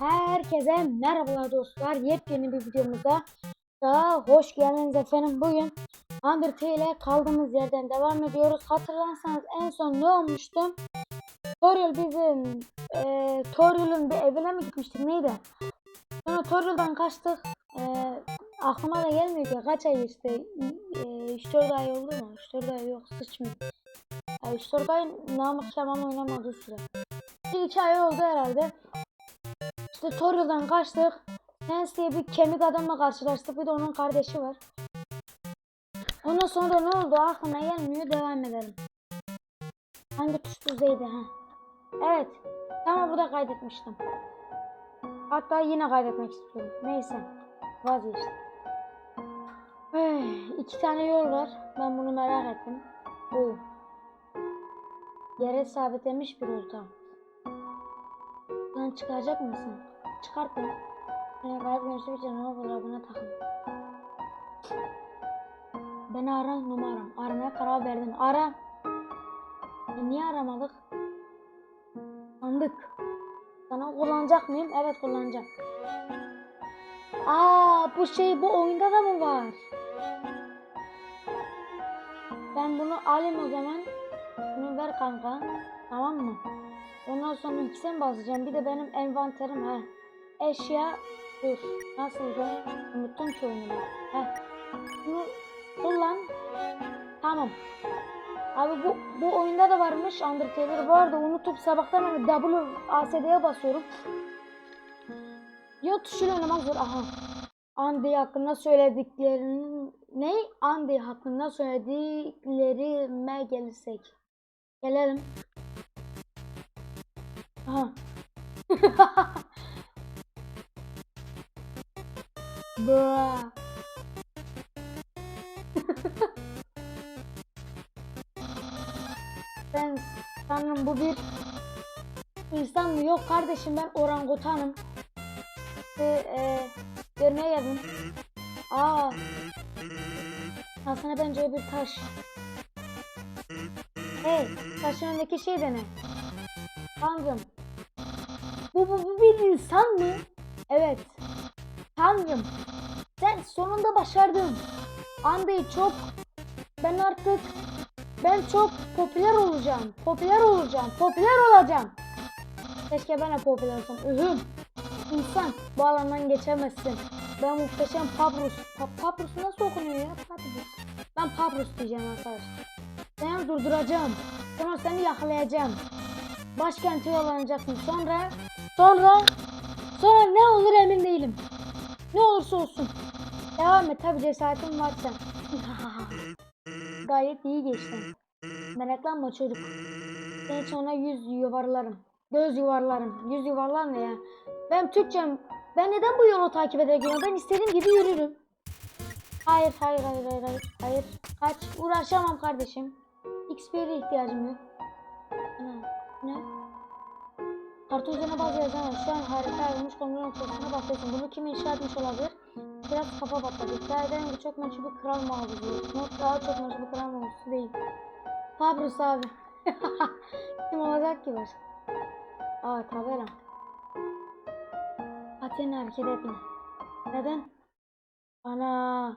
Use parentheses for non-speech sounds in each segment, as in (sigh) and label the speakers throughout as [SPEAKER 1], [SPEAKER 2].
[SPEAKER 1] Herkese merhabalar dostlar. Yepyeni bir videomuza daha hoş geldiniz efendim. Bugün Undertale ile kaldığımız yerden devam ediyoruz. Hatırlarsanız en son ne olmuştu? Toriel bizim e, Toriel'in bir evine mi gitmiştik neydi? Sonra Toriel'dan kaçtık. E, aklıma da gelmiyor ki kaç ay işte e, 3-4 ay oldu mu? 3-4 ay yok sıçmıyor. Yani 3-4 ay Namık Kemal oynamadığı süre. 2 ay oldu herhalde. İşte kaçtık. Hans diye bir kemik adamla karşılaştık. Bir de onun kardeşi var. Ondan sonra ne oldu? Aklıma gelmiyor. Devam edelim. Hangi tuş düzeydi ha? Evet. Tamam burada kaydetmiştim. Hatta yine kaydetmek istiyorum. Neyse. Vazgeçtim. Eh, iki tane yol var. Ben bunu merak ettim. Bu. Yere sabitlemiş bir olta. Lan çıkaracak mısın? Çıkart. Beni kalp görüşü bir canavar fotoğrafına takın. Beni ara numaram. Aramaya karar verdin. Ara. E niye aramadık? Sandık. Sana kullanacak mıyım? Evet kullanacağım. Aa bu şey bu oyunda da mı var? Ben bunu alayım o zaman. Bunu ver kanka. Tamam mı? Ondan sonra mi basacağım? Bir de benim envanterim ha. Eşya dur. Nasıldı? Unuttum ki oyunu. Heh. Bunu kullan. Tamam. Abi bu bu oyunda da varmış Undertale'ı. Bu arada unutup sabahtan beri W ASD'ye basıyorum. Yo tuşuyla oynamak zor. Aha. Andy hakkında söylediklerinin ne? Andy hakkında söylediklerime gelirsek. Gelelim. Aha. (laughs) Bra. (laughs) ben sanırım bu bir insan mı? Yok kardeşim ben orangutanım. Ee, e, görmeye geldim. Aa. Aslında bence bir taş. Hey, taşın önündeki şey de ne? Tanrım. Bu, bu, bu bir insan mı? Evet. Tanrım. Sen sonunda başardın. Andy çok. Ben artık. Ben çok popüler olacağım. Popüler olacağım. Popüler olacağım. Keşke ben de popüler olsam. Ühüm. İnsan bu alandan geçemezsin. Ben muhteşem Pabrus. Pa Pabrus nasıl okunuyor ya? Pabrus. Ben Pabrus diyeceğim arkadaşlar. Seni durduracağım. Sonra seni yakalayacağım. Başkente yollanacaksın. Sonra sonra sonra ne olur emin değilim. Ne olursa olsun. Devam et tabi cesaretin varsa. (laughs) Gayet iyi geçti. Meraklanma çocuk. Seni sonra yüz yuvarlarım. Göz yuvarlarım. Yüz yuvarlar ne ya? Ben Türkçem. Ben neden bu yolu takip gidiyorum? Ben istediğim gibi yürürüm. Hayır, hayır, hayır, hayır, hayır. Hayır. Kaç. Uğraşamam kardeşim. XP'ye ihtiyacım yok. Ana, ne? Kartı üzerine bazı yazan Şu an harika ayrılmış konu noktasına bakıyorsun. Bunu kim inşa etmiş olabilir? Biraz kafa patladı. İddia ederim ki çok meşhur bir kral mağazusu. Not daha çok bir kral mağazusu değil. Fabrus abi. (laughs) kim olacak ki var? Aa tabela. Patiğini hareket etme. Neden? Ana.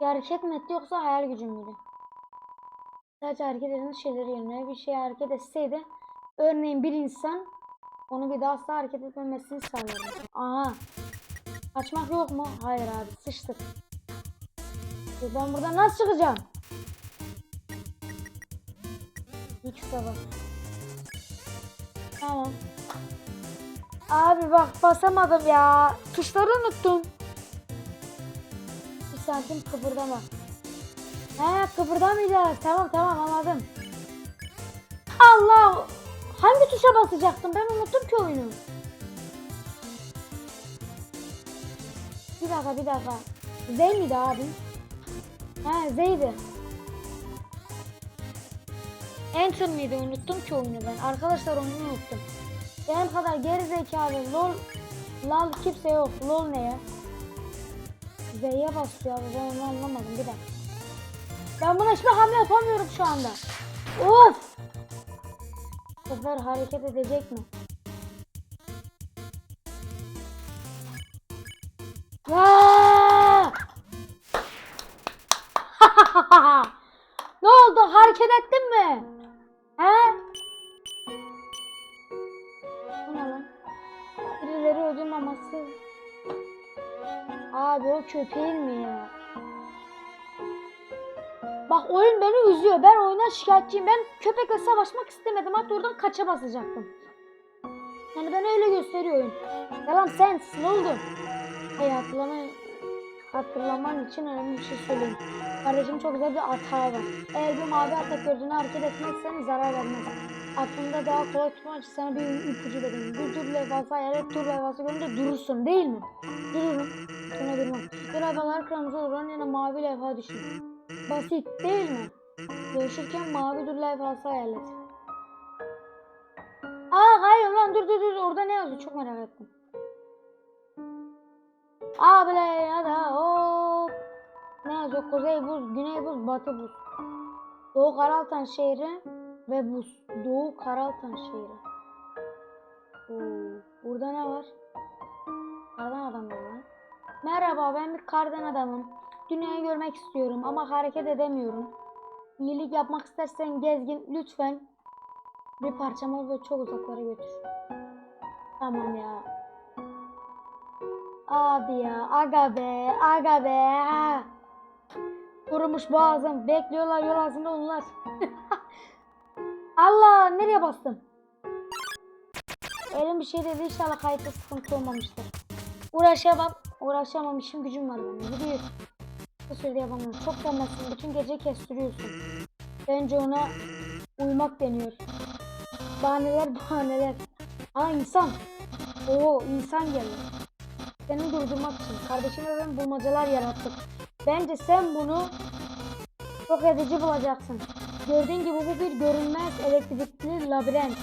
[SPEAKER 1] Bir hareket mi etti yoksa hayal gücüm müydü? Sadece hareket eden şeyleri yerine bir şey hareket etseydi örneğin bir insan onu bir daha asla hareket etmemesini sağlardı. Aha. Kaçmak yok mu? Hayır abi sıçtık. Ben buradan nasıl çıkacağım? Hiç sabah. Tamam. Abi bak basamadım ya. Tuşları unuttum. Bir santim kıpırdama. He kıpırdamayacağız. Tamam tamam anladım. Allah! Hangi tuşa basacaktım? Ben unuttum ki oyunu. Bir dakika bir dakika. Z miydi abi? He Z'ydi. Enter miydi? Unuttum ki oyunu ben. Arkadaşlar oyunu unuttum. Benim kadar geri zekalı lol lal kimse yok. Lol ne ya? Z'ye basıyor ben onu anlamadım bir dakika. Ben buna hiçbir hamle yapamıyorum şu anda. Of! Bu hareket edecek mi? (laughs) ne oldu? Hareket ettin mi? He? Bu lan? Birileri ödül maması. Abi o köpeğin mi ya? Bak oyun beni üzüyor. Ben oyuna şikayetçiyim. Ben köpekle savaşmak istemedim. Hatta oradan kaça basacaktım. Yani beni öyle gösteriyor oyun. Yalan sen ne oldu? Hey hatırlama, hatırlaman için önemli bir şey söyleyeyim. Kardeşim çok güzel bir hata var. Eğer bir mavi atak gördüğünü hareket etmezsen zarar vermez. Aklında daha kolay tutmak için sana bir ipucu vereyim. Bir tur levhası hayal et, tur levhası görünce durursun değil mi? Dururum. Sonra durmam. Bu levhalar kırmızı olur, onun yerine mavi levha düşün. Basit değil mi? Dövüşürken mavi dur levhası hayal et. Aa hayır lan dur dur dur orada ne yazıyor çok merak ettim. Abile ya da hop. Ne yazıyor? Kuzey buz, güney buz, batı buz. Doğu Karaltan şehri ve buz. Doğu Karaltan şehri. Oo, burada ne var? Kardan adam var lan. Merhaba ben bir kardan adamım. Dünyayı görmek istiyorum ama hareket edemiyorum. İyilik yapmak istersen gezgin lütfen bir parçamı ve çok uzaklara götür. Tamam ya. Abi ya aga be aga be. Kurumuş boğazım. Bekliyorlar yol ağzında onlar. (laughs) Allah nereye bastım? Elim bir şey dedi inşallah kayıtta sıkıntı olmamıştır. Uğraşamam. Uğraşamam işim gücüm var benim. Gidiyor. Sürede yapamam. Çok demezsin. Bütün gece kestiriyorsun. Bence ona uyumak deniyor. Bahaneler (laughs) bahaneler. Aa insan. Oo insan geldi. Seni durdurmak için kardeşimle ben bulmacalar yarattık. Bence sen bunu çok edici bulacaksın. Gördüğün gibi bu bir görünmez elektrikli labirent.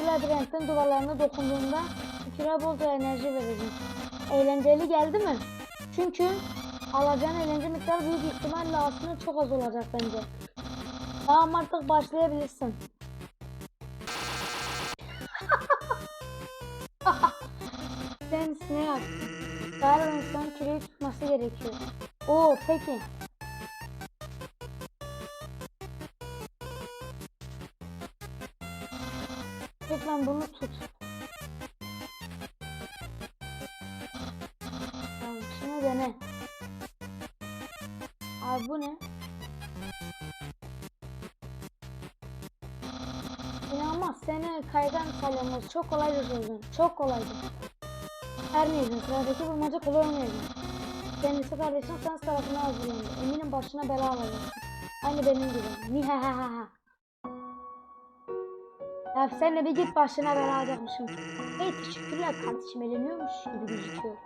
[SPEAKER 1] Bu labirentin duvarlarına dokunduğunda fikire bolca enerji verecek. Eğlenceli geldi mi? Çünkü alacağın eğlence miktarı büyük ihtimalle aslında çok az olacak bence. Tamam artık başlayabilirsin. (laughs) Sen ne yaptın? Galiba insanın küreği tutması gerekiyor. Oo peki. Lütfen bunu tut. Salyanlar çok kolayca çözdün. Çok kolaydı. Her neyse sıradaki bulmaca kolay olmayacak. Kendisi kardeşin sen tarafına hazırlandı. Eminim başına bela alacaksın. Aynı benim gibi. Nihahaha. Ya sen de bir git başına bela alacakmışım. Hey teşekkürler kardeşim eğleniyormuş gibi gözüküyor.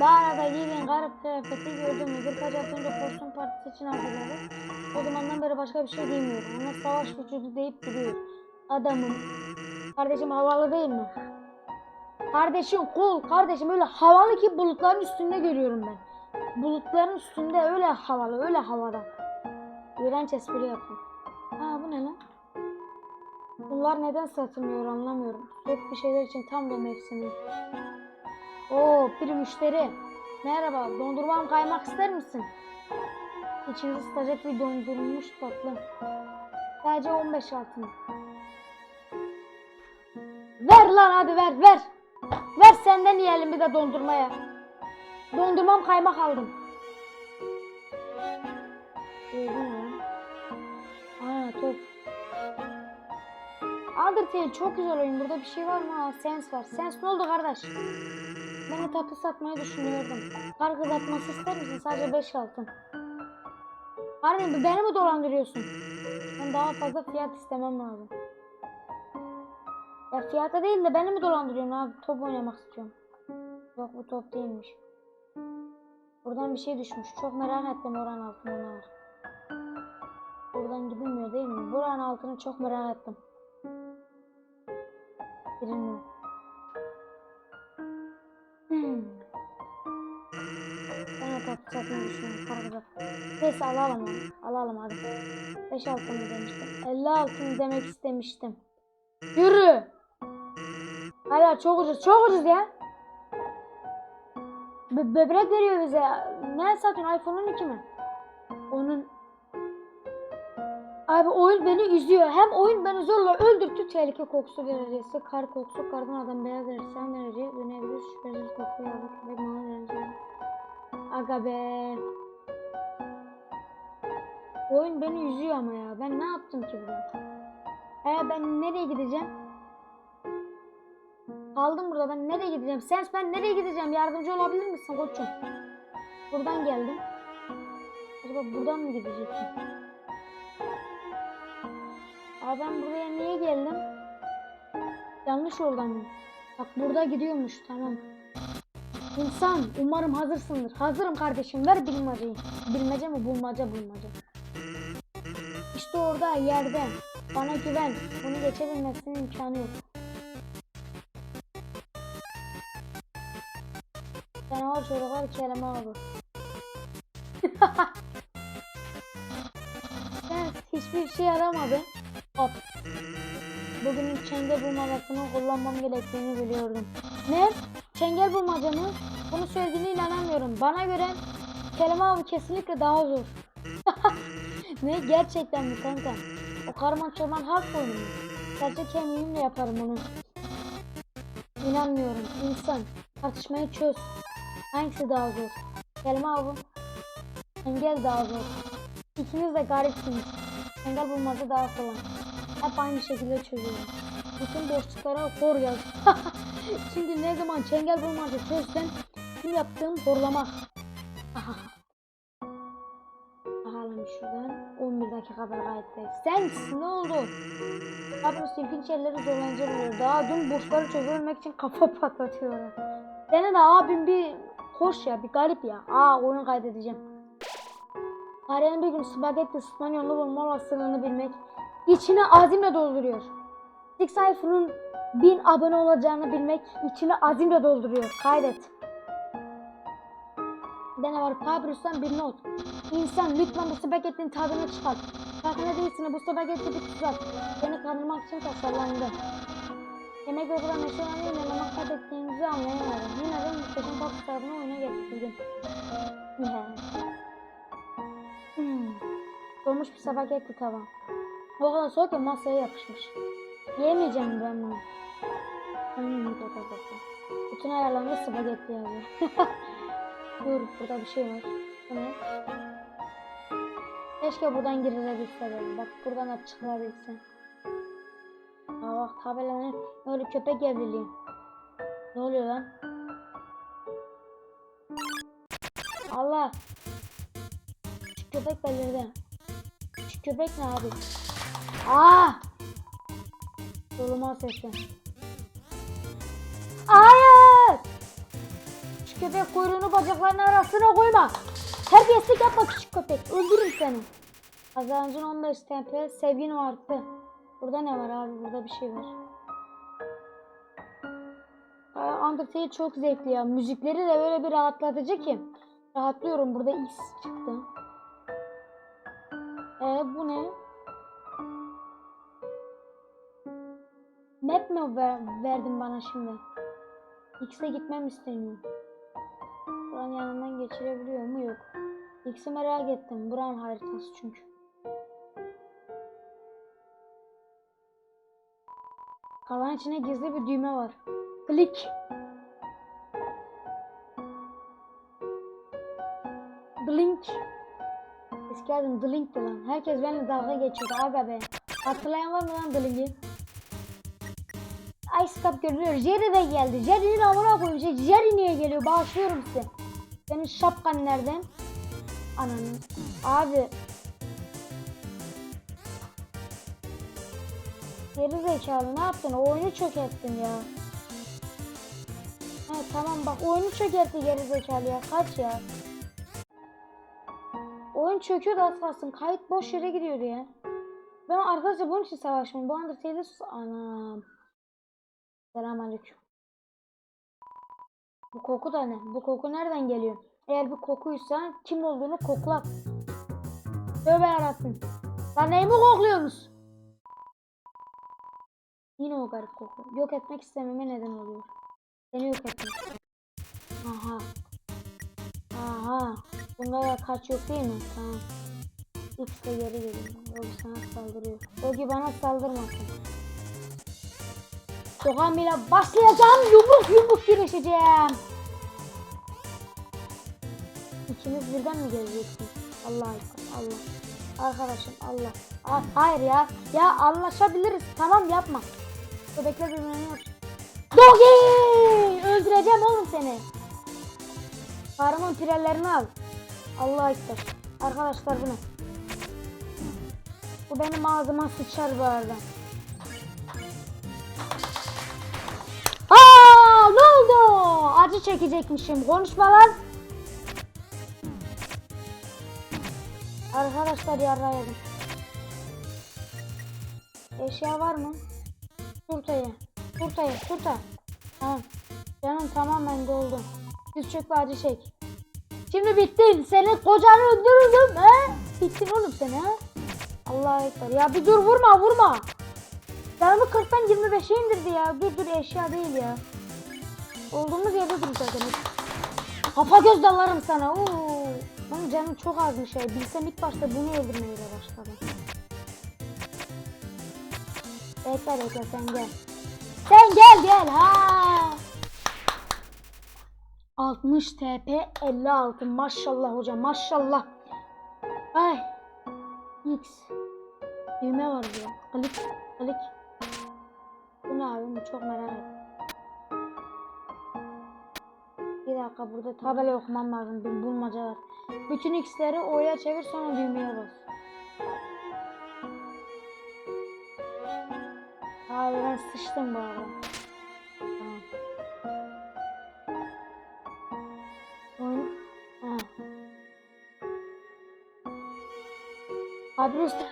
[SPEAKER 1] Bu arada giydiğin garip kıyafeti gördüm? Birkaç hafta önce Boston Partisi için hazırladım. O zamandan beri başka bir şey giymiyorum. Ona savaş vücudu deyip duruyor. Adamım. Kardeşim havalı değil mi? Kardeşim cool. Kardeşim öyle havalı ki bulutların üstünde görüyorum ben. Bulutların üstünde öyle havalı, öyle havada. İğrenç espri yaptım. Ha bu ne lan? Bunlar neden satılmıyor anlamıyorum. Soğuk bir şeyler için tam da mevsimi. Oo bir müşteri. Merhaba dondurmam kaymak ister misin? İçinizi ısıtacak bir dondurulmuş tatlı. Sadece 15 altın. Ver lan hadi ver ver. Ver senden yiyelim bir de dondurmaya. Dondurmam kaymak aldım. Aa top. Undertale çok güzel oyun. Burada bir şey var mı? Aa, Sens var. Sens ne oldu kardeş? Ben tatlı satmayı düşünüyordum. Kar kızartması ister misin? Sadece 5 altın. Kardeşim beni mi dolandırıyorsun? Ben daha fazla fiyat istemem lazım. Ya fiyata değil de beni mi dolandırıyorsun abi? Top oynamak istiyorum. Yok bu top değilmiş. Buradan bir şey düşmüş. Çok merak ettim oranın altında ne var. Buradan gidilmiyor değil mi? Buranın altını çok merak ettim. Girilmiyor. Hmm. Ben o topu. Neyse alalım onu. Alalım hadi. 5 altın demiştim. 50 altın demek istemiştim. Hala çok ucuz. Çok ucuz ya. Be böbrek veriyor bize. Ne satıyorsun? iPhone 12 mi? Onun Abi oyun beni üzüyor. Hem oyun beni zorla öldürttü. Tehlike kokusu derecesi. Kar kokusu. Kardan adam beyaz derece. Sen derece. Dönebilir. Şüphesiz koku. Yavru köpek. Mama derece. Aga be. Oyun beni üzüyor ama ya. Ben ne yaptım ki burada? He ben nereye gideceğim? Kaldım burada. Ben nereye gideceğim? Sens ben nereye gideceğim? Yardımcı olabilir misin koçum? Buradan geldim. Acaba buradan mı gidecektim? Aa ben buraya niye geldim? Yanlış yoldan mı? Bak burada gidiyormuş tamam. İnsan umarım hazırsındır. Hazırım kardeşim ver bilmeceyi. Bilmece mi bulmaca bulmaca. İşte orada yerde. Bana güven. Bunu geçebilmesinin imkanı yok. Canavar çocuklar kelime abi. (laughs) Sen hiçbir şey yaramadı. Hop. Bugün çengel bulmacasını kullanmam gerektiğini biliyordum. Ne? Çengel bulmaca mı? Bunu söylediğine inanamıyorum. Bana göre kelime avı kesinlikle daha zor. (laughs) ne? Gerçekten mi kanka? O karman çorman harf oyunu mu? Sadece kemiğimle yaparım onu. İnanmıyorum. İnsan. Tartışmayı çöz. Hangisi daha zor? Kelime avı. Engel daha zor. İkiniz de garipsiniz. Engel bulmaca daha kolay. Hep aynı şekilde çözüyorum. Bütün boşluklara hor yaz. (laughs) Çünkü ne zaman çengel bulmaca çözsem tüm yaptığım horlamak. (laughs) Bakalım şuradan 11 dakika kadar kayıttayız. Sen ne oldu? Abi ilginç yerleri zorlanınca buluyor. Daha dün boşları çözebilmek için kafa (laughs) patlatıyor. Senin de abim bir hoş ya bir garip ya. Aa oyunu kaydedeceğim. Arayan bir gün spagetti İspanyol'u bulma olasılığını bilmek içini azimle dolduruyor. Six Cypher'ın bin abone olacağını bilmek içini azimle dolduruyor. Kaydet. Ne var? Fabrus'tan bir not. İnsan lütfen bu spagettinin tadını çıkar. Farkında değilsin bu spagetti bir tuzak. Seni kandırmak için tasarlandı. Yemek ve buranın eşyalarını inanmak kaybettiğinizi anlayamadım. Yine de muhteşem bak tarafını oyuna getirdim. (laughs) Hmm. Dolmuş bir spagetti tava. O kadar soğuk ki masaya yapışmış. Yemeyeceğim ben bunu. Hmm, bak, bak. Bütün ayarlarında spagetti yazıyor. (laughs) Dur burada bir şey var. Bu ne? Keşke buradan girilebilse böyle. Bak buradan da çıkılabilse. Bak tabelanın öyle köpek evliliği. Ne oluyor lan? Allah. Şu köpek belirdi. Şu köpek ne abi? Aa! Soluma seslen. Hayır! Şu köpek kuyruğunu bacaklarının arasına koyma. Terbiyesizlik yapma küçük köpek. Öldürürüm seni. Kazancın 15 TP, sevgin arttı. Burada ne var abi? Burada bir şey var. Aa, Undertale çok zevkli ya. Müzikleri de böyle bir rahatlatıcı ki. Rahatlıyorum. Burada X çıktı. Ee bu ne? Map mi ver, verdin bana şimdi? X'e gitmem istemiyorum. Buranın yanından geçirebiliyor mu? Yok. X'i merak ettim. Buranın haritası çünkü. Kalan içine gizli bir düğme var. Klik. Blink. Eski adım Blink'ti lan. Herkes benimle dalga geçiyordu aga be. Hatırlayan var mı lan Blink'i? Ice Cup görülüyor. Jerry de geldi. Jerry'nin amına koyayım. Şey, Jerry niye geliyor? Bağışlıyorum size. Senin şapkan nereden? Ananı. Abi. Geri zekalı ne yaptın? Oyunu çökerttin ya. Ha tamam bak oyunu çökertti geri zekalı ya. Kaç ya. Oyun çöküyordu az kalsın. Kayıt boş yere gidiyordu ya. Ben arkadaşlar bunun için savaşmıyorum. Bu Undertale'de sus. Anam. Selamünaleyküm. Bu koku da ne? Bu koku nereden geliyor? Eğer bir kokuysa kim olduğunu kokla. Tövbe yarabbim. Lan neyi mi kokluyorsunuz? Yine o garip koku. Yok etmek istememe neden oluyor. Seni yok etmek. Aha. Aha. Bunda da kaç yok değil mi? Tamam. X de geri geliyor. Yogi sana saldırıyor. Yogi bana saldırmasın. Sokan bile başlayacağım. Yumruk yumruk girişeceğim. İkiniz birden mi geleceksiniz? Allah Allah. Arkadaşım Allah. Aa, hayır ya. Ya anlaşabiliriz. Tamam yapma. Bir beni yap. Dogi! Öldüreceğim oğlum seni. Karımın pirellerini al. Allah ekber. Arkadaşlar bu ne? Bu benim ağzıma sıçar bu arada. Aa, ne oldu? Acı çekecekmişim. Konuşma lan. Arkadaşlar yarra. Eşya var mı? Turtayı. Turtayı. Turta. Tamam. Canım tamamen doldu. Düz çök acı çek. Şimdi bittin. Senin kocanı öldürürdüm. He? Bittin oğlum sen ha? Allah ekber. Ya bir dur vurma vurma. Canımı 40'tan 25'e indirdi ya. Dur dur eşya değil ya. Olduğumuz yerde dur zaten. Kafa göz dalarım sana. Oo. Benim canım çok azmış ya. Bilsem ilk başta bunu öldürmeyi de başladım. Bekle bekle sen gel. Sen gel gel ha. 60 TP 56 maşallah hocam maşallah. Ay. X. Düğme var burada. Klik klik. Bu ne abi? Çok merak ettim. Bir dakika burada tabela okumam lazım. Bir bulmaca var. Bütün x'leri o'ya çevir sonra düğmeye bas. Abi ben sıçtım bu arada. Tamam. Abi usta.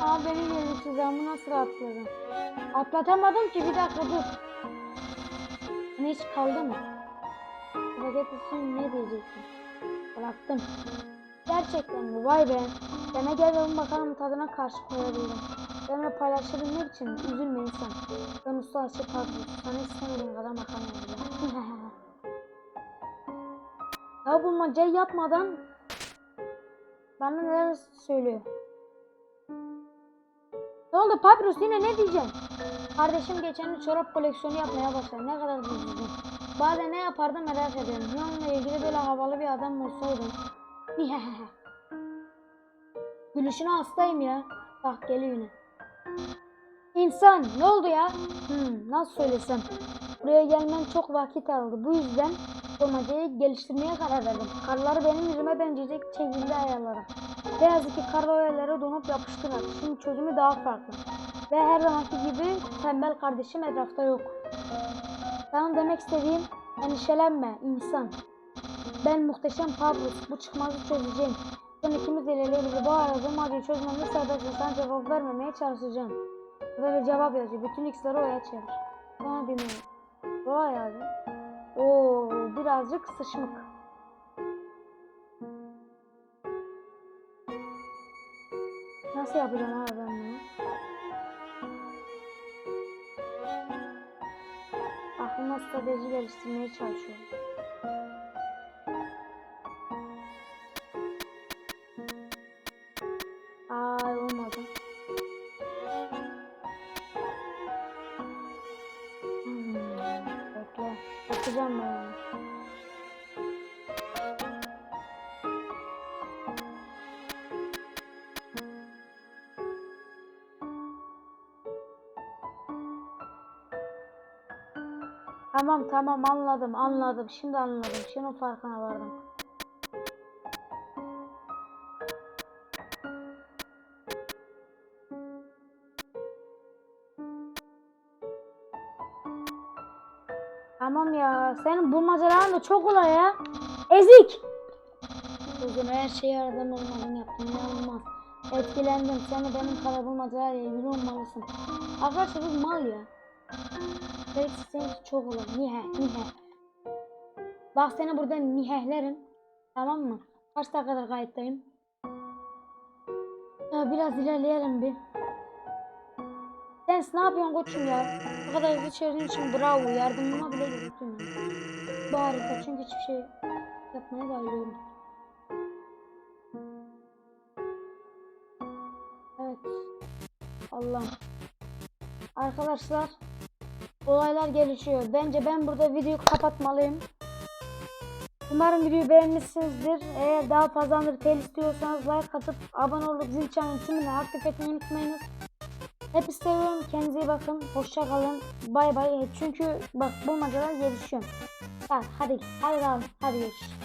[SPEAKER 1] Aa beni görüntü ben nasıl atladım? Atlatamadım ki bir dakika dur. Hani hiç kaldı mı? Hareket için ne diyeceksin? Bıraktım. Gerçekten mi? Vay be. Dene gel bakalım tadına karşı koyabildim. Benimle paylaşabilmek için üzülme insan. Ben usta aşık pardon. Sana istemediğin kadar makarna yapacağım. (laughs) ya bulmacayı yapmadan bana neler söylüyor. Ne oldu Papyrus yine ne diyeceksin? Kardeşim geçen çorap koleksiyonu yapmaya başladı. Ne kadar düzgün. Bazen ne yapardı merak ediyorum. Onunla ilgili böyle havalı bir adam olsaydım. (laughs) Gülüşüne hastayım ya. Bak geliyor yine. İnsan ne oldu ya? Hmm, nasıl söylesem. Buraya gelmen çok vakit aldı. Bu yüzden bulmacayı geliştirmeye karar verdim. Karları benim yüzüme benzeyecek şekilde ayarladım. Ne yazık ki kar öğeleri donup yapıştılar. Şimdi çözümü daha farklı. Ve her zamanki gibi tembel kardeşim etrafta yok. Sana demek istediğim endişelenme insan. Ben muhteşem Pablos. Bu çıkmazı çözeceğim. İkimiz bizi bu arada maddeyi çözmemiz serbest sen cevap vermemeye çalışacağım. Böyle cevap yazıyor. Bütün x'leri oya çevir. Sonra dinliyorum. Roa yazdı. Oo birazcık sıçmık. Nasıl yapacağım abi ben bunu? Aklıma strateji geliştirmeye çalışıyorum. Tamam tamam anladım anladım şimdi anladım şunun farkına vardım. Tamam ya senin bulmacaların da çok kolay ya. Ezik. Bugün her şeyi aradan olmadan yaptım inanılmaz. Etkilendim seni benim kadar bulmacalarla ilgili olmalısın. Arkadaşlar bu mal ya. Hepsi sen çok olur. Niheh, niheh. Bak seni burada nihehlerim. Tamam mı? Kaçta kadar kayıttayım? Ya biraz ilerleyelim bir. Sen ne yapıyorsun koçum ya? Bu kadar hızlı çevirdiğin için bravo. Yardımıma bile gerek duymuyor. Bu harika çünkü hiçbir şey yapmaya bayılıyorum. Evet. Allah. Arkadaşlar olaylar gelişiyor. Bence ben burada videoyu kapatmalıyım. Umarım videoyu beğenmişsinizdir. Eğer daha fazla Undertale istiyorsanız like atıp abone olup zil çanını tümünü aktif etmeyi unutmayınız. Hep seviyorum. Kendinize iyi bakın. Hoşça kalın. Bay bay. Çünkü bak bu maceralar gelişiyor. Bak hadi hadi devam. Hadi görüşürüz.